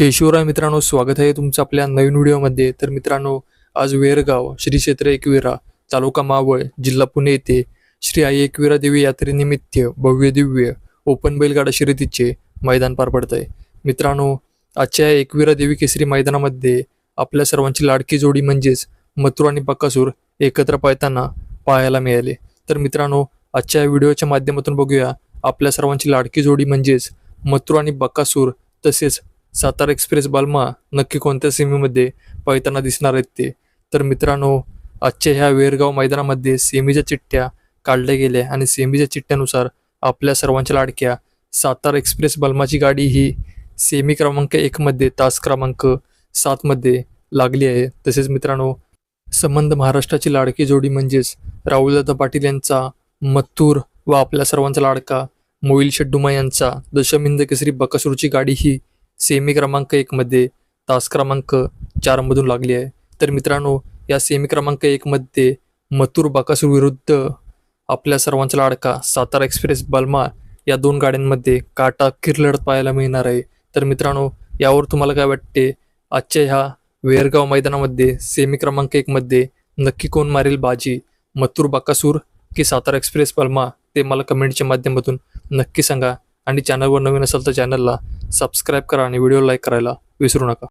जय शिवराय मित्रांनो स्वागत आहे तुमचं आपल्या नवीन व्हिडिओमध्ये. तर मित्रांनो आज वेरगाव श्री क्षेत्र एकविरा तालुका मावळ जिल्हा पुणे येथे श्री आई एकविरा देवी यात्रेनिमित्त भव्य दिव्य ओपन बैलगाडा शर्यतीचे मैदान पार पडत आहे मित्रांनो आजच्या एकविरा देवी केसरी मैदानामध्ये आपल्या सर्वांची लाडकी जोडी म्हणजेच मथुर आणि बकासूर एकत्र पाळताना पाहायला मिळाले. तर मित्रांनो आजच्या व्हिडिओच्या माध्यमातून बघूया आपल्या सर्वांची लाडकी जोडी म्हणजेच मथुर आणि बकासूर तसेच सातारा एक्सप्रेस बालमा नक्की कोणत्या सेमीमध्ये पळताना दिसणार आहेत ते? तर मित्रांनो आजच्या ह्या वेरगाव मैदानामध्ये सेमीच्या चिठ्ठ्या काढल्या गेल्या आणि सेमीच्या चिठ्ठ्यानुसार आपल्या सर्वांच्या लाडक्या सातारा एक्सप्रेस बलमाची गाडी ही सेमी क्रमांक एकमध्ये तास क्रमांक सातमध्ये लागली आहे. तसेच मित्रांनो संबंध महाराष्ट्राची लाडकी जोडी म्हणजेच राहुलदादा पाटील यांचा मत्तूर व आपल्या सर्वांचा लाडका मोईल शेड्डुमा यांचा दशमिंद केसरी बकासूरची गाडी ही सेमी क्रमांक एकमध्ये तास क्रमांक चारमधून लागली आहे. तर मित्रांनो या सेमी क्रमांक एकमध्ये मथुर बकासूर विरुद्ध आपल्या सर्वांचा लाडका सातारा एक्सप्रेस बलमा या दोन गाड्यांमध्ये काटा किर लढत पाहायला मिळणार आहे. तर मित्रांनो यावर तुम्हाला काय वाटते? आजच्या ह्या वेरगाव मैदानामध्ये सेमी क्रमांक एकमध्ये नक्की कोण मारेल बाजी? मथुर बकासूर की सातारा एक्सप्रेस बलमा? ते मला कमेंटच्या माध्यमातून नक्की सांगा. आणि चॅनलवर नवीन असाल तर चॅनलला सबस्क्राईब करा आणि व्हिडिओ लाईक करायला विसरू नका.